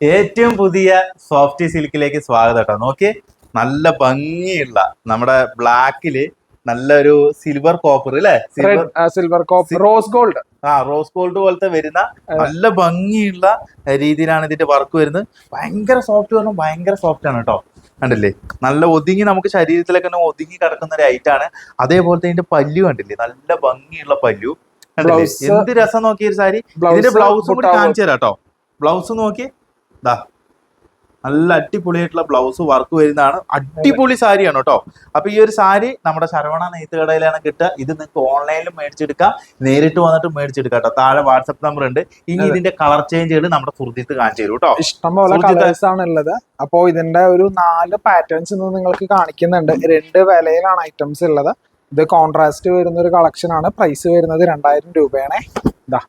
ഏറ്റവും പുതിയ സോഫ്റ്റ് സിൽക്കിലേക്ക് സ്വാഗതം കേട്ടോ. നോക്കി നല്ല ഭംഗിയുള്ള നമ്മുടെ ബ്ലാക്കിൽ നല്ലൊരു സിൽവർ കോപ്പർ അല്ലേ സിൽവർ കോപ്പർ കോപ്പ് റോസ് ഗോൾഡ്. ആ റോസ് ഗോൾഡ് പോലത്തെ വരുന്ന നല്ല ഭംഗിയുള്ള രീതിയിലാണ് ഇതിന്റെ വർക്ക് വരുന്നത്. ഭയങ്കര സോഫ്റ്റ് പറഞ്ഞാൽ ഭയങ്കര സോഫ്റ്റ് ആണ് കേട്ടോ. കണ്ടില്ലേ? നല്ല ഒതുങ്ങി നമുക്ക് ശരീരത്തിലൊക്കെ ഒതുങ്ങി കിടക്കുന്ന ഒരു ഐറ്റം ഐറ്റാണ് അതേപോലത്തെ ഇതിന്റെ പല്ലു കണ്ടില്ലേ? നല്ല ഭംഗിയുള്ള പല്ലു. കണ്ടില്ലേ? എന്ത് രസം നോക്കിയ ഒരു സാരി. ഇതിന്റെ ബ്ലൗസ് കൂടി കാണിച്ചു തരാം കേട്ടോ. ബ്ലൗസ് നോക്കി ദാ നല്ല അടിപൊളിയായിട്ടുള്ള ബ്ലൗസ് വർക്ക് വരുന്നതാണ്. അടിപൊളി സാരിയാണ് കേട്ടോ. അപ്പൊ ഈ ഒരു സാരി നമ്മുടെ ശരവണ നെയ്ത്ത് കടയിലാണ് കിട്ടുക. ഇത് നിങ്ങൾക്ക് ഓൺലൈനിൽ മേടിച്ചെടുക്കാം. നേരിട്ട് വന്നിട്ട് മേടിച്ചെടുക്കാം കേട്ടോ. താഴെ വാട്സപ്പ് നമ്പർ ഉണ്ട്. ഇനി ഇതിന്റെ കളർ ചേഞ്ചുകൾ നമ്മുടെ ഫുർജിത്ത് കാണിച്ചു തരും കേട്ടോ. ഇഷ്ടംപോലെ ഉള്ളത്. അപ്പോ ഇതിന്റെ ഒരു നാല് പാറ്റേൺസ് നിങ്ങൾക്ക് കാണിക്കുന്നുണ്ട്. രണ്ട് വിലയിലാണ് ഐറ്റംസ് ഉള്ളത്. ഇത് കോൺട്രാസ്റ്റ് വരുന്ന ഒരു കളക്ഷൻ ആണ്. പ്രൈസ് വരുന്നത് രണ്ടായിരം രൂപയാണ്. ഇതാ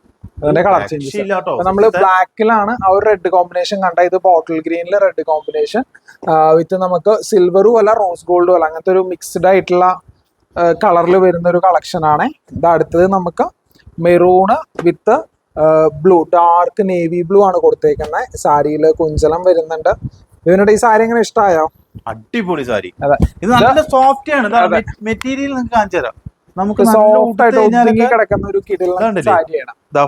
അതിന്റെ കളർ ചേഞ്ചസ് നമ്മൾ ബ്ലാക്കിലാണ് ആ ഒരു റെഡ് കോമ്പിനേഷൻ കണ്ട ഇത് ബോട്ടിൽ ഗ്രീനിൽ റെഡ് കോമ്പിനേഷൻ വിത്ത് നമുക്ക് സിൽവറും അല്ല റോസ് ഗോൾഡും അല്ല അങ്ങനത്തെ ഒരു മിക്സ്ഡ് ആയിട്ടുള്ള കളറിൽ വരുന്ന ഒരു കളക്ഷൻ ആണ്. ഇത് അടുത്തത് നമുക്ക് maroon with blue dark navy blue ആണ് കൊടുത്തേക്കുന്നത് സാരിയിൽ കുഞ്ചലം വരുന്നുണ്ട്. ഇവനോട് ഈ സാരി എങ്ങനെ ഇഷ്ടമായോ അടിപൊളി സാരി. ഇത് നല്ല സോഫ്റ്റ് ആണ്. മെറ്റീരിയൽ നിങ്ങൾക്ക് കാണിച്ചു തരാം നമുക്ക് സോഫ്റ്റ് ആയിട്ട് കിടക്കുന്ന ഒരു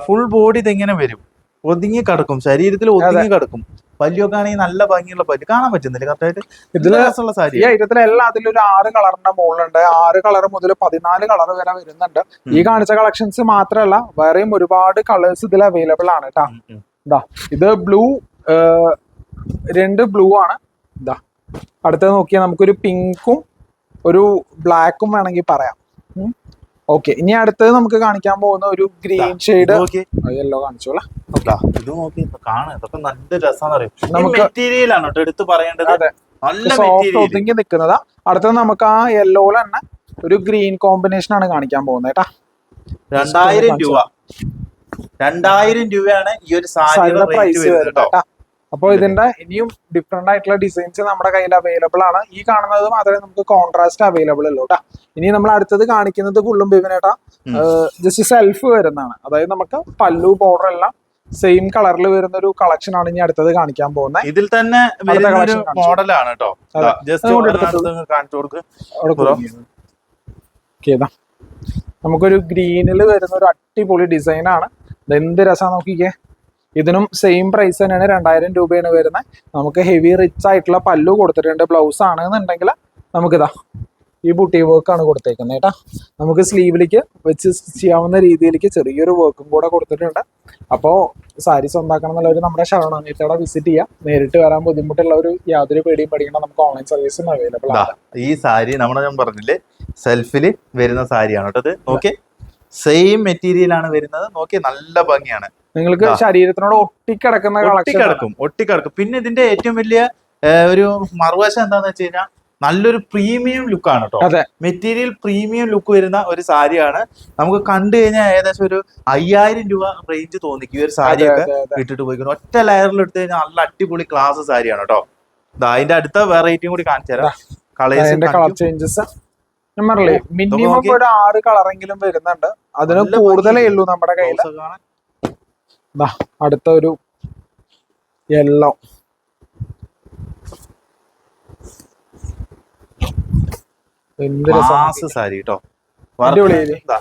ഫുൾ ബോഡി ഇതെങ്ങനെ വരും? ഒതുങ്ങി കിടക്കും. ശരീരത്തിൽ ഒതുങ്ങി കിടക്കും. പല്ലിയൊക്കെ ആണെങ്കിൽ നല്ല ഭംഗിയുള്ള പല്ല്. കാണാൻ പറ്റുന്നില്ല? കറക്റ്റായിട്ട് ഇതിൽ രസമുള്ള സാരി ഈ എല്ലാം ഒരു ആറ് കളറിന്റെ മുകളിലുണ്ട് ആറ് കളർ മുതൽ പതിനാല് കളർ വരെ വരുന്നുണ്ട്. ഈ കാണിച്ച കളക്ഷൻസ് മാത്രമല്ല വേറെയും ഒരുപാട് കളേഴ്സ് ഇതിൽ അവൈലബിൾ ആണ് കേട്ടോ ഇതാ ഇത് ബ്ലൂ രണ്ട് ബ്ലൂ ആണ്. ഇതാ അടുത്തത് നോക്കിയാൽ നമുക്കൊരു പിങ്കും ഒരു ബ്ലാക്കും വേണമെങ്കിൽ പറയാം. ഓക്കെ ഇനി അടുത്തത് നമുക്ക് കാണിക്കാൻ പോകുന്ന ഒരു ഗ്രീൻ ഷെയ്ഡ്. യെല്ലോ കാണിച്ചോളാം ഇത് നോക്കി കാണാൻ ഇതൊക്കെ നല്ല നമുക്ക് കേട്ടോ എടുത്ത് പറയേണ്ടത്. നല്ല സോഫ്റ്റ് മെറ്റീരിയൽ ഒതുങ്ങി നിൽക്കുന്നതാ. അടുത്തത് നമുക്ക് ആ യെല്ലോയിൽ തന്നെ ഒരു ഗ്രീൻ കോമ്പിനേഷൻ ആണ് കാണിക്കാൻ പോകുന്നത് കേട്ടാ. രണ്ടായിരം രൂപ. രണ്ടായിരം രൂപയാണ് ഈ ഒരു സാരിയുടെ പ്രൈസ് വരുന്നത് കേട്ടോ. കേട്ടാ അപ്പൊ ഇതിന്റെ ഇനിയും ഡിഫറെന്റ് ആയിട്ടുള്ള ഡിസൈൻസ് നമ്മുടെ കയ്യിൽ അവൈലബിൾ ആണ്. ഈ കാണുന്നത് മാത്രമേ നമുക്ക് കോൺട്രാസ്റ്റ് അവൈലബിൾ ഉള്ളൂ കേട്ടോ ഇനി നമ്മൾ അടുത്തത് കാണിക്കുന്നത് ഫുള്ളും ബിബിനേട്ടാ. ജസ്റ്റ് സെൽഫ് വരുന്നതാണ്. അതായത് നമുക്ക് പല്ലു ബോർഡർ എല്ലാം സെയിം കളറിൽ വരുന്ന ഒരു കളക്ഷൻ ആണ് ഇനി അടുത്തത് കാണിക്കാൻ പോകുന്നത്. ഇതിൽ തന്നെ മോഡലാണ് കേട്ടോ. നമുക്കൊരു ഗ്രീനിൽ വരുന്ന ഒരു അടിപൊളി ഡിസൈൻ ആണ്. ഇത് എന്ത് രസമാണ് നോക്കിക്കേ. ഇതിനും സെയിം പ്രൈസ് തന്നെയാണ്. രണ്ടായിരം രൂപയാണ് വരുന്നത്. നമുക്ക് ഹെവി റിച്ച് ആയിട്ടുള്ള പല്ലു കൊടുത്തിട്ടുണ്ട്. ബ്ലൗസ് ആണ് എന്നുണ്ടെങ്കിൽ നമുക്കിതാ ഈ ബുട്ടി വർക്ക് ആണ് കൊടുത്തേക്കുന്നത് കേട്ടോ. നമുക്ക് സ്ലീവിലേക്ക് വെച്ച് ചെയ്യാവുന്ന രീതിയിലേക്ക് ചെറിയൊരു വർക്കും കൂടെ കൊടുത്തിട്ടുണ്ട്. അപ്പോൾ സാരി സ്വന്താക്കണം എന്നുള്ളവർ നമ്മുടെ ശരണാനിത്തയുടെ വിസിറ്റ് ചെയ്യാം. നേരിട്ട് വരാൻ ബുദ്ധിമുട്ടുള്ള ഒരു യാതൊരു പേടിയും പഠിക്കണം നമുക്ക് ഓൺലൈൻ സർവീസും അവൈലബിൾ ആണ്. ഈ സാരി നമ്മുടെ ഞാൻ പറഞ്ഞില്ലേ സെൽഫിൽ വരുന്ന സാരിയാണ് കേട്ടോ ഇത്. നോക്കി സെയിം മെറ്റീരിയൽ ആണ് വരുന്നത്. നോക്കി നല്ല ഭംഗിയാണ്. നിങ്ങൾക്ക്. ശരീരത്തിനോട് ഒട്ടിക്കിടക്കുന്ന ഒട്ടിക്കിടക്കും ഒട്ടിക്കിടക്കും. പിന്നെ ഇതിന്റെ ഏറ്റവും വലിയ ഒരു മറുവശം എന്താന്ന് വെച്ച് കഴിഞ്ഞാൽ നല്ലൊരു പ്രീമിയം ലുക്കാണ് കേട്ടോ മെറ്റീരിയൽ പ്രീമിയം ലുക്ക് വരുന്ന ഒരു സാരിയാണ്. നമുക്ക് കണ്ടു കഴിഞ്ഞാൽ ഏകദേശം ഒരു അയ്യായിരം രൂപ റേഞ്ച് തോന്നിക്കും ഈ ഒരു സാരി സാരിയൊക്കെ ഇട്ടിട്ട് പോയിക്കുന്നു ഒറ്റ ലെയറിൽ എടുത്തു കഴിഞ്ഞാൽ നല്ല അടിപൊളി ക്ലാസ് സാരിയാണ് കേട്ടോ അതിന്റെ അടുത്ത വെറൈറ്റിയും കൂടി കാണിച്ചു തരാം. കളർ ചേഞ്ചസ് മിനിമം ഒരു ആറ് കളറെങ്കിലും വരുന്നുണ്ട്. അതിന് കൂടുതലേ ഉള്ളൂ നമ്മുടെ കയ്യിൽ അടുത്ത ഒരു യെല്ലോ സാരി കേട്ടോ? ദാ,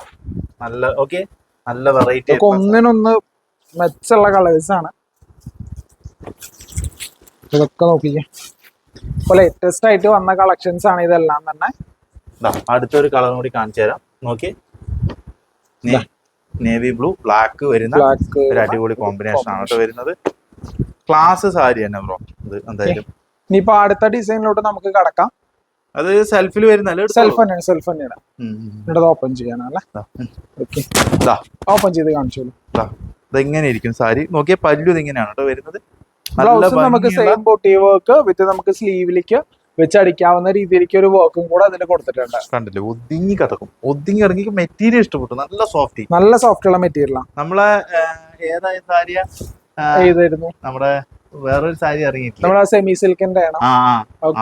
നല്ല ഓക്കെ നല്ല വെറൈറ്റി ഒന്നിനൊന്ന് മെച്ചുള്ള കളേഴ്സ് ആണ്. ഇതൊക്കെ നോക്കിക്കേ. ഇപ്പൊ ലേറ്റസ്റ്റ് ആയിട്ട് വന്ന കളക്ഷൻസ് ആണ് ഇതെല്ലാം തന്നെ. അടുത്തൊരു കളറും കൂടി കാണിച്ചു തരാം നോക്കി നേവി ബ്ലൂ ബ്ലാക്ക് വരുന്ന ഒരു അടിപൊളി കോമ്പിനേഷൻ ആണ് കേട്ടോ വരുന്നത്. ക്ലാസ് സാരി തന്നെ ബ്രോ ഇത് എന്തായാലും. ഇനിയിപ്പോ അടുത്ത ഡിസൈനിലോട്ട് നമുക്ക് കടക്കാം. അത് സെൽഫിൽ വരുന്നല്ലേ സെൽഫ് തന്നെയാണ് സെൽഫ് തന്നെയാണ്. ഓപ്പൺ ചെയ്യാനല്ലേ ഓക്കെ. ഓപ്പൺ ചെയ്ത് കാണിച്ചോളൂ. ഇതെങ്ങനെ ഇരിക്കും സാരി? നോക്കിയ പല്ലു ഇതെങ്ങനെയാണ് കേട്ടോ വരുന്നത്? നമുക്ക് സെയിം ബോട്ടി വർക്ക് വിത്ത് നമുക്ക് സ്ലീവിലേക്ക് വെച്ചടിക്കാവുന്ന രീതിയിലേക്ക് ഒരു വർക്കും കൂടെ അതിൽ കൊടുത്തിട്ടുണ്ട്. കണ്ടില്ലേ? ഒതുങ്ങി കിടക്കും ഒതുങ്ങി ഇറങ്ങി മെറ്റീരിയൽ ഇഷ്ടപ്പെട്ടു. നല്ല സോഫ്റ്റ് നല്ല സോഫ്റ്റ് ഉള്ള മെറ്റീരിയലാണ് നമ്മളെ സാരിയ ഏതായിരുന്നു? നമ്മുടെ വേറൊരു സാരി ഇറങ്ങിയിട്ടില്ല? നമ്മുടെ സെമി സിൽക്കിന്റെ ആണ്?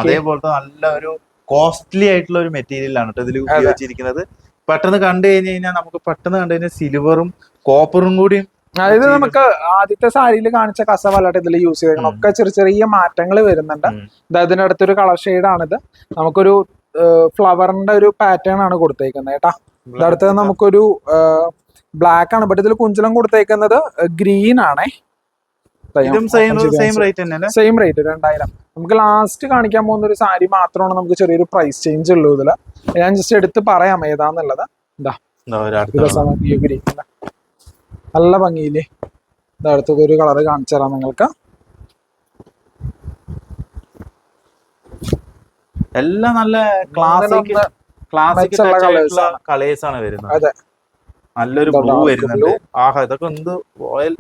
അതേപോലത്തെ നല്ല ഒരു കോസ്റ്റ്ലി ആയിട്ടുള്ള ഒരു മെറ്റീരിയൽ ആണ് കേട്ടോ ഇതിൽ ഉപയോഗിച്ചിരിക്കുന്നത്. പെട്ടെന്ന് കണ്ടു കഴിഞ്ഞു കഴിഞ്ഞാൽ നമുക്ക് പെട്ടെന്ന് കണ്ടു കഴിഞ്ഞാൽ സിൽവറും കോപ്പറും കൂടി അതായത് നമുക്ക് ആദ്യത്തെ സാരിയിൽ കാണിച്ച കസവല്ലാട്ട് ഇതിൽ യൂസ് ചെയ്തേക്കണം. ഒക്കെ ചെറിയ ചെറിയ മാറ്റങ്ങൾ വരുന്നുണ്ട്. ഇതിന്റെ അടുത്തൊരു കളർ ഷെയ്ഡ് ആണിത്. നമുക്കൊരു ഫ്ലവറിന്റെ ഒരു പാറ്റേൺ ആണ് കൊടുത്തേക്കുന്നത് കേട്ടാ. അടുത്തത് നമുക്കൊരു ബ്ലാക്ക് ആണ്. ബട്ട് ഇതിൽ കുഞ്ചലം കൊടുത്തേക്കുന്നത് ഗ്രീൻ ആണേ. സെയിം റേറ്റ് രണ്ടായിരം. നമുക്ക് ലാസ്റ്റ് കാണിക്കാൻ പോകുന്ന ഒരു സാരി മാത്രമാണ് നമുക്ക് ചെറിയൊരു പ്രൈസ് ചേഞ്ച് ഉള്ളൂ ഇതിൽ. ഞാൻ ജസ്റ്റ് എടുത്ത് പറയാം ഏതാന്നുള്ളത്. എന്താ ഗ്രീൻ നല്ല ഭംഗിയിൽ ഇത് അടുത്തൊക്കെ ഒരു കളർ കാണിച്ചു തരാം നിങ്ങൾക്ക്. എല്ലാം നല്ല ക്ലാസിക് ക്ലാസിക്. കളേഴ്സ് ആണ് വരുന്നത്. അതെ. നല്ലൊരു ബ്ലൂ വരുന്നുണ്ട്. ആഹാ ഇതൊക്കെ എന്ത് റോയൽ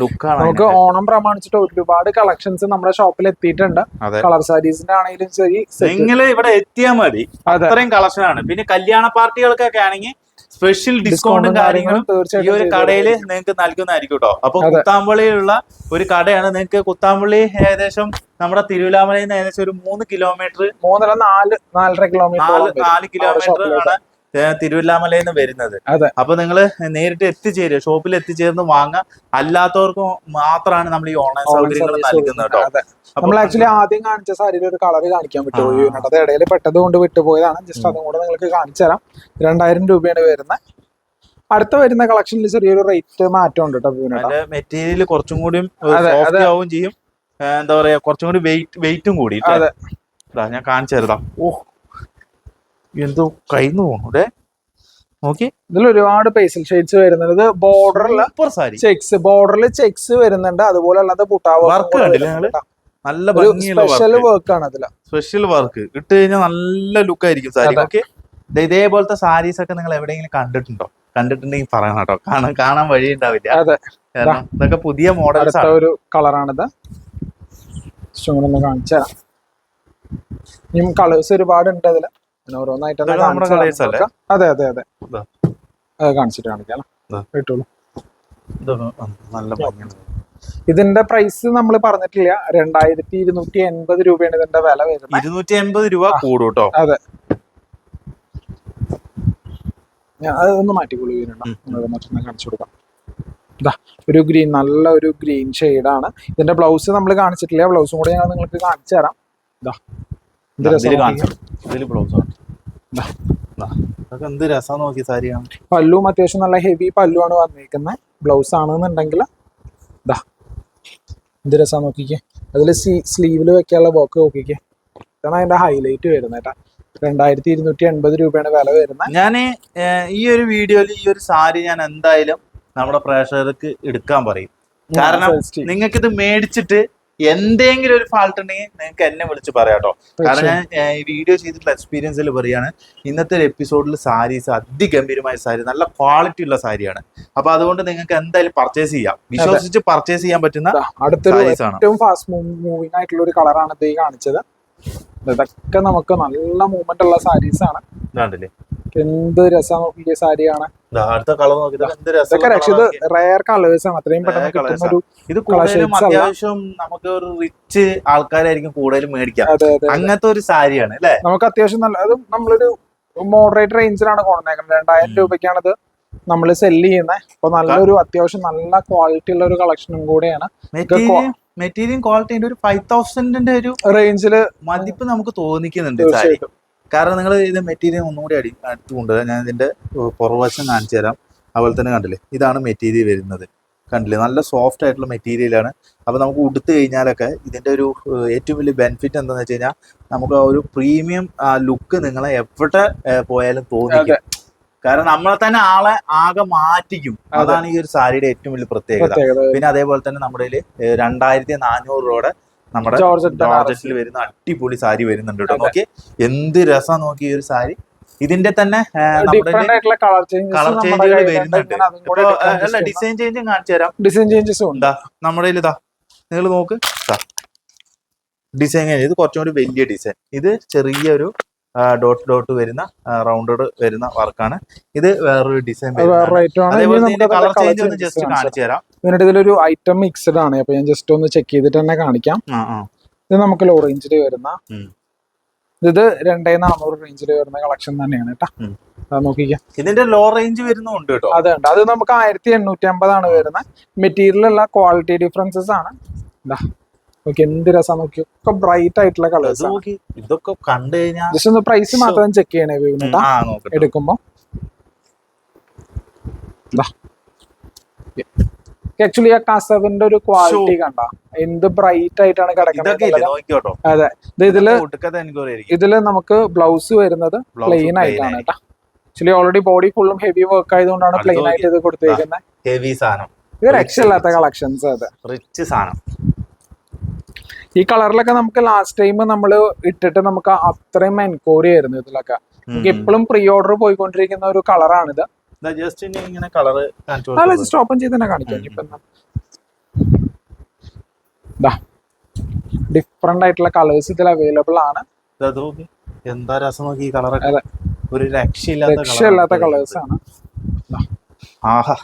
ലുക്കാണ് നമുക്ക് ഓണം പ്രമാണിച്ചിട്ട് ഒരുപാട് കളക്ഷൻസ് നമ്മുടെ ഷോപ്പിൽ എത്തിയിട്ടുണ്ട്. കളർ സാരീസിന്റെ ആണെങ്കിലും ശരി. നിങ്ങൾ ഇവിടെ എത്തിയാൽ മതി. അത്രയും കളക്ഷൻ ആണ്. പിന്നെ കല്യാണ പാർട്ടികൾക്കൊക്കെ ആണെങ്കിൽ സ്പെഷ്യൽ ഡിസ്കൗണ്ടും കാര്യങ്ങളും ഈ ഒരു കടയിൽ നിങ്ങൾക്ക് നൽകുന്നതായിരിക്കും കേട്ടോ അപ്പൊ. കുത്താമ്പള്ളിയിലുള്ള ഒരു കടയാണ് നിങ്ങൾക്ക് കുത്താമ്പള്ളി ഏകദേശം നമ്മുടെ തിരുവിലാമലയിൽ നിന്ന് ഏകദേശം ഒരു മൂന്ന് കിലോമീറ്റർ മൂന്നര നാല് നാലര നാല് കിലോമീറ്റർ നാല് കിലോമീറ്റർ ആണ് തിരുവല്ലാമലയിൽ നിന്ന് വരുന്നത്. അപ്പൊ നിങ്ങൾ നേരിട്ട് എത്തിച്ചേരുക. ഷോപ്പിൽ എത്തിച്ചേർന്ന് വാങ്ങുക. അല്ലാത്തവർക്ക് മാത്രമാണ് നമ്മൾ ഈ ഓൺലൈൻ സൗകര്യങ്ങൾ നൽകുന്നത് കേട്ടോ. നമ്മൾ ആക്ച്വലി ആദ്യം കാണിച്ച സാരിയിൽ ഒരു കളർ കാണിക്കാൻ വിട്ടുപോയി അത് ഇടയിൽ പെട്ടത് കൊണ്ട് വിട്ടുപോയതാണ്. ജസ്റ്റ് അതും കൂടെ നിങ്ങൾക്ക് കാണിച്ചു തരാം. രണ്ടായിരം രൂപയാണ് വരുന്നത്. അടുത്ത വരുന്ന കളക്ഷനിൽ ചെറിയൊരു റേറ്റ് മാറ്റം ഉണ്ട് കേട്ടോ മെറ്റീരിയൽ കുറച്ചും കൂടി. ആവും ചെയ്യും. എന്താ പറയാ കുറച്ചും കൂടി വെയിറ്റ് വെയിറ്റും കൂടി? അതെ. ഞാൻ കാണിച്ചു തരുതാം ഓ എന്തോ കയ്യിന്ന് പോണു അല്ലേ? നോക്കി. ഇതിൽ ഒരുപാട് പേസൽ ഷെയ്ഡ്സ് വരുന്നുണ്ട്. ഇത് ബോർഡറിൽ ചെക്സ് ബോർഡറിൽ ചെക്സ് വരുന്നുണ്ട്. അതുപോലെ അല്ലാതെ പുട്ടാവ് നല്ല സ്പെഷ്യൽ വർക്ക് ആണ് അതിൽ. സ്പെഷ്യൽ വർക്ക് ഇട്ട് കഴിഞ്ഞാൽ നല്ല ലുക്ക് ആയിരിക്കും സാരി. ഓക്കെ ഇതേപോലത്തെ സാരീസ് ഒക്കെ നിങ്ങൾ എവിടെയെങ്കിലും കണ്ടിട്ടുണ്ടോ? കണ്ടിട്ടുണ്ടെങ്കിൽ പറയണം കേട്ടോ. കാണാൻ കാണാൻ വഴി ഉണ്ടാവില്ല. അതെ. ഇതൊക്കെ പുതിയ മോഡൽസ് ഒരു കളറാണിത് കാണിച്ചു തരാം ഇനിയും കളേഴ്സ് ഒരുപാട് ഉണ്ട് അതിൽ. പിന്നെ ഓരോന്നായിട്ട്. അതെ അതെ അതെ. കാണിച്ചിട്ട് കാണിക്കാം നല്ല ഭംഗിയാണ് ഇതിന്റെ പ്രൈസ് നമ്മൾ പറഞ്ഞിട്ടില്ല. രണ്ടായിരത്തി ഇരുന്നൂറ്റി എൺപത് രൂപയാണ് ഇതിന്റെ വില വരുന്നത്. ഇരുന്നൂറ്റി എൺപത് രൂപ കൂടും കേട്ടോ അതെ. ഞാൻ അതൊന്ന് മാറ്റിക്കൊള്ളുകയാണ് ഇതിനുണ്ടോ. മറ്റൊന്ന് കാണിച്ചു കൊടുക്കാം. ഇതാ ഒരു ഗ്രീൻ നല്ല ഒരു ഗ്രീൻ ആണ്. ഇതിന്റെ ബ്ലൗസ് നമ്മൾ കാണിച്ചിട്ടില്ല. ബ്ലൗസും കൂടെ ഞാൻ നിങ്ങൾക്ക് കാണിച്ചു തരാം. ഇതാ. കാണിച്ചു ബ്ലൗസ് എന്ത് രസം നോക്കി സാരിയാണ് പല്ലുവും അത്യാവശ്യം നല്ല ഹെവി പല്ലുവാണ് വന്നിരിക്കുന്നത് ബ്ലൗസ് ആണെന്നുണ്ടെങ്കിൽ ഇതാ എന്ത് രസം നോക്കിക്കേ. അതിൽ സ്ലീവിൽ വെക്കാനുള്ള വർക്ക് നോക്കിക്കേ. ഇതാണ് അതിന്റെ ഹൈലൈറ്റ് വരുന്നത് കേട്ടാ രണ്ടായിരത്തി ഇരുന്നൂറ്റി എൺപത് രൂപയാണ് വില വരുന്നത് ഞാൻ ഈ ഒരു വീഡിയോയിൽ ഈ ഒരു സാരി ഞാൻ എന്തായാലും നമ്മുടെ പ്രേക്ഷകർക്ക് എടുക്കാൻ പറയും. കാരണം നിങ്ങൾക്ക് ഇത് മേടിച്ചിട്ട് എന്തെങ്കിലും ഒരു ഫാൾട്ട് ഉണ്ടെങ്കിൽ നിങ്ങൾക്ക് എന്നെ വിളിച്ച് പറയാം കേട്ടോ കാരണം ഞാൻ ഈ വീഡിയോ ചെയ്തിട്ടുള്ള എക്സ്പീരിയൻസിൽ പറയാണ് ഇന്നത്തെ ഒരു എപ്പിസോഡിൽ സാരീസ് അതിഗംഭീരമായ സാരി നല്ല ക്വാളിറ്റി ഉള്ള സാരിയാണ്. അപ്പൊ അതുകൊണ്ട് നിങ്ങൾക്ക് എന്തായാലും പർച്ചേസ് ചെയ്യാം. വിശ്വസിച്ച് പർച്ചേസ് ചെയ്യാൻ പറ്റുന്ന അടുത്തൊരു ഏറ്റവും ഫാസ്റ്റ് മൂവിങ് ആയിട്ടുള്ള ഒരു കളറാണ് ഇത് കാണിച്ചത്. ഇതൊക്കെ നമുക്ക് നല്ല മൂവ്മെന്റ് ഉള്ള സാരീസ് ആണ്. എന്ത് രസം നോക്കിയ സാരിയാണ്. അടുത്ത കളർ ഇത് കൂടുതലും അത്യാവശ്യം നമുക്ക് ഒരു റിച്ച് ആൾക്കാരായിരിക്കും കൂടുതലും മേടിക്കാം. അങ്ങനത്തെ ഒരു സാരിയാണ് അല്ലെ? നമുക്ക് അത്യാവശ്യം നല്ല അത് നമ്മളൊരു മോഡറേറ്റ് റേഞ്ചിലാണ് കൊണ്ടുവന്നേക്കുന്നത്. രണ്ടായിരം. രൂപയ്ക്കാണ് ഇത് നമ്മൾ സെല്ല് ചെയ്യുന്നത് അപ്പൊ നല്ലൊരു അത്യാവശ്യം നല്ല ക്വാളിറ്റി ഉള്ള ഒരു കളക്ഷനും കൂടെയാണ്. മെറ്റീരിയൽ ക്വാളിറ്റി ക്വാളിറ്റിന്റെ ഒരു ഫൈവ് തൗസൻഡിന്റെ ഒരു റേഞ്ചിൽ മതിപ്പ് നമുക്ക് തോന്നിക്കുന്നുണ്ട് കാരണം നിങ്ങൾ ഇത് മെറ്റീരിയൽ ഒന്നുകൂടി അടി അടുത്ത് കൊണ്ടുവരാം. ഞാൻ ഇതിന്റെ പുറവശം കാണിച്ചു തരാം. അതുപോലെ തന്നെ കണ്ടില്ലേ ഇതാണ് മെറ്റീരിയൽ വരുന്നത്. കണ്ടില്ലേ നല്ല സോഫ്റ്റ് ആയിട്ടുള്ള മെറ്റീരിയലാണ് അപ്പോൾ നമുക്ക് ഉടുത്ത് കഴിഞ്ഞാലൊക്കെ ഇതിന്റെ ഒരു ഏറ്റവും വലിയ ബെനിഫിറ്റ് എന്താണെന്ന് വെച്ച് കഴിഞ്ഞാൽ നമുക്ക് ആ ഒരു പ്രീമിയം ലുക്ക് നിങ്ങളെ എവിടെ പോയാലും തോന്നിക്കും. കാരണം നമ്മളെ തന്നെ ആളെ ആകെ മാറ്റിക്കും. അതാണ് ഈ ഒരു സാരിയുടെ ഏറ്റവും വലിയ പ്രത്യേകത. പിന്നെ അതേപോലെ തന്നെ നമ്മുടെ രണ്ടായിരത്തി നാനൂറ് രൂപയുടെ നമ്മുടെ ജോർജറ്റ് ജോർജറ്റിൽ വരുന്ന അടിപൊളി സാരി വരുന്നുണ്ട് കേട്ടോ. നോക്കി എന്ത് രസം നോക്കി ഈ ഒരു സാരി. ഇതിന്റെ തന്നെ കളർ ചേഞ്ചുകൾ വരുന്നുണ്ട്. അല്ല ഡിസൈൻ ചേഞ്ചും കാണിച്ചു തരാം. ഡിസൈൻ ചേഞ്ചസ് ഉണ്ട്. നമ്മുടെ ഇതാ നിങ്ങൾ നോക്ക് ഡിസൈൻ ഇത് കുറച്ചും കൂടി വലിയ ഡിസൈൻ ഇത് ചെറിയൊരു ഡോട്ട് ഡോട്ട് വരുന്ന റൗണ്ടഡ് വരുന്ന വർക്കാണ് ഇത് വേറൊരു ഡിസൈൻ അതേപോലെ കളർ ചേഞ്ച് ഒന്ന് ജസ്റ്റ് കാണിച്ചു തരാം. ഇതിനിടെ ഇതിലൊരു ഐറ്റം മിക്സഡ് ആണ്. അപ്പൊ ഞാൻ ജസ്റ്റ് ഒന്ന് ചെക്ക് ചെയ്തിട്ട് തന്നെ കാണിക്കാം. ഇത് നമുക്ക് ലോ റേഞ്ചിൽ വരുന്ന. ഇത് രണ്ടേ നാനൂറ് റേഞ്ചിൽ വരുന്ന കളക്ഷൻ തന്നെയാണ് കേട്ടോ. നോക്കിക്കാം. ഇതിന്റെ ലോ റേഞ്ച് വരുന്നുണ്ട് കേട്ടോ. അതെ ഉണ്ട്. അത് നമുക്ക് ആയിരത്തി എണ്ണൂറ്റി അമ്പതാണ് വരുന്നത് മെറ്റീരിയലുള്ള ക്വാളിറ്റി ഡിഫറൻസസ് ആണ്. എന്താ നോക്കി എന്ത് രസം നോക്കി. ഒക്കെ ബ്രൈറ്റ് ആയിട്ടുള്ള കളേഴ്സ് നോക്കി. ഇതൊക്കെ കണ്ടു കഴിഞ്ഞാൽ ജസ്റ്റ് ഒന്ന് പ്രൈസ് മാത്രം ചെക്ക് ചെയ്യണേ നോക്കട്ടെ എടുക്കുമ്പോ. ആക്ച്വലി ആ കസവിന്റെ ഒരു ക്വാളിറ്റി കണ്ട. എന്ത് ബ്രൈറ്റ് ആയിട്ടാണ് കിടക്കുന്നത് അതെ. ഇത് ഇതിൽ ഇതിൽ നമുക്ക് ബ്ലൗസ് വരുന്നത് പ്ലെയിൻ ആയിട്ടാണ്. കേട്ടോ. ആക്ച്വലി ഓൾറെഡി ബോഡി ഫുള്ളും ഹെവി വർക്ക് ആയതുകൊണ്ടാണ് പ്ലെയിൻ ആയിട്ട് ഇത് കൊടുത്തേക്കുന്നത് ഹെവി സാധനം. ഇത് രക്ഷയില്ലാത്ത കളക്ഷൻസ് അതെ റിച്ച് സാധനം. ഈ കളറിലൊക്കെ നമുക്ക് ലാസ്റ്റ് ടൈം നമ്മൾ ഇട്ടിട്ട് നമുക്ക് അത്രയും എൻക്വയറി ആയിരുന്നു ഇതിലൊക്കെ. നമുക്ക് എപ്പോഴും പ്രീ ഓർഡർ പോയിക്കൊണ്ടിരിക്കുന്ന ഒരു കളറാണിത് ജസ്റ്റ് ഇനി ഇങ്ങനെ കളറ്. ജസ്റ്റ് ഓപ്പൺ ചെയ്ത് തന്നെ കാണിക്കാം ഡിഫറെന്റ് ആയിട്ടുള്ള കളേഴ്സ് ഇതിൽ അവൈലബിൾ ആണ്. എന്താ രസം നോക്കി ഈ കളറൊക്കെ ഒരു രക്ഷയില്ലാത്ത രക്ഷയില്ലാത്ത കളേഴ്സ് ആണ്. ആഹാ.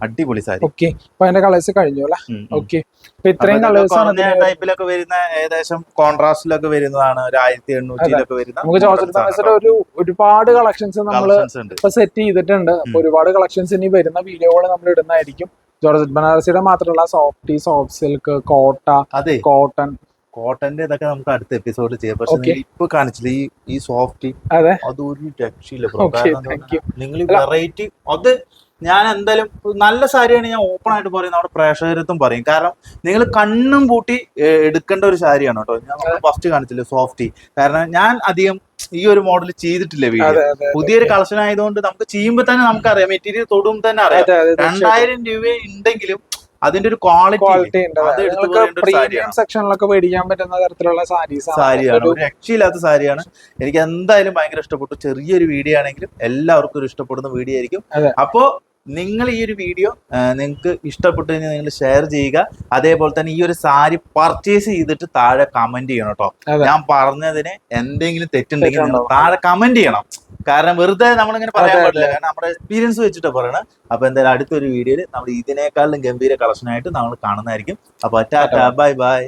അടിപൊളി സാരി. ഓക്കെ അപ്പൊ അതിന്റെ കളേഴ്സ് കഴിഞ്ഞു അല്ലേ. ഓക്കെ അപ്പൊ ഇത്രയും കളേഴ്സ് ആണ് ടൈപ്പിലൊക്കെ വരുന്ന ഏകദേശം കോൺട്രാസ്റ്റിലൊക്കെ വരുന്നതാണ് ഒരു ആയിരത്തി എണ്ണൂറ്റിയിലൊക്കെ വരുന്ന നമുക്ക് തമസിന്റെ ഒരു ഒരുപാട് കളക്ഷൻസ് നമ്മൾ ഇപ്പൊ സെറ്റ് ചെയ്തിട്ടുണ്ട്. അപ്പൊ ഒരുപാട് കളക്ഷൻസ് ഇനി വരുന്ന വീഡിയോകൾ നമ്മൾ ഇടുന്നതായിരിക്കും. ജോർജ് ബനാറസിയുടെ മാത്രമല്ല സോഫ്റ്റി സോഫ്റ്റ് സിൽക്ക് കോട്ട അതെ. കോട്ടൺ കോട്ടന്റെ ഇതൊക്കെ നമുക്ക് അടുത്ത എപ്പിസോഡ് ചെയ്യാം. പക്ഷെ. ഇപ്പൊ കാണിച്ചില്ല ഈ ഈ സോഫ്റ്റ് അതെ. അതൊരു രക്ഷയില്ല. നിങ്ങൾ വെറൈറ്റി അത് ഞാൻ എന്തായാലും നല്ല സാരിയാണ് ഞാൻ ഓപ്പൺ ആയിട്ട് പറയും നമ്മുടെ പ്രേക്ഷകരത്തും പറയും. കാരണം നിങ്ങൾ കണ്ണും പൂട്ടി എടുക്കേണ്ട ഒരു സാരിയാണ് കേട്ടോ. ഞാൻ ഫസ്റ്റ് കാണിച്ചില്ല സോഫ്റ്റി കാരണം ഞാൻ അധികം ഈ ഒരു മോഡൽ ചെയ്തിട്ടില്ല വീഡിയോ പുതിയൊരു കളക്ഷൻ ആയതുകൊണ്ട് നമുക്ക് ചെയ്യുമ്പോൾ തന്നെ നമുക്കറിയാം. മെറ്റീരിയൽ തൊടും തന്നെ അറിയാം. രണ്ടായിരം രൂപ ഉണ്ടെങ്കിലും അതിന്റെ ഒരു ക്വാളിറ്റി പ്രീമിയം സെക്ഷനിലൊക്കെ മേടിക്കാൻ പറ്റുന്ന തരത്തിലുള്ള സാരീസ് സാരിയാണ്. രക്ഷയില്ലാത്ത സാരിയാണ്. എനിക്ക് എന്തായാലും ഭയങ്കര ഇഷ്ടപ്പെട്ടു. ചെറിയൊരു വീഡിയോ ആണെങ്കിലും എല്ലാവർക്കും ഒരു ഇഷ്ടപ്പെടുന്ന വീഡിയോ ആയിരിക്കും. അപ്പോ നിങ്ങൾ ഈ ഒരു വീഡിയോ നിങ്ങൾക്ക് ഇഷ്ടപ്പെട്ടു കഴിഞ്ഞാൽ നിങ്ങൾ ഷെയർ ചെയ്യുക. അതേപോലെ തന്നെ ഈ ഒരു സാരി പർച്ചേസ് ചെയ്തിട്ട് താഴെ കമന്റ് ചെയ്യണം കേട്ടോ ഞാൻ പറഞ്ഞതിന് എന്തെങ്കിലും തെറ്റുണ്ടെങ്കിൽ നിങ്ങൾ താഴെ കമന്റ് ചെയ്യണം. കാരണം വെറുതെ നമ്മളിങ്ങനെ പറയാൻ പാടില്ല. കാരണം നമ്മുടെ എക്സ്പീരിയൻസ് വെച്ചിട്ട് പറയണം. അപ്പൊ എന്തായാലും അടുത്തൊരു വീഡിയോയിൽ നമ്മൾ ഇതിനേക്കാളും ഗംഭീര കളക്ഷനായിട്ട് നമ്മൾ കാണുന്നതായിരിക്കും. അപ്പൊ ടാറ്റ ബൈ ബൈ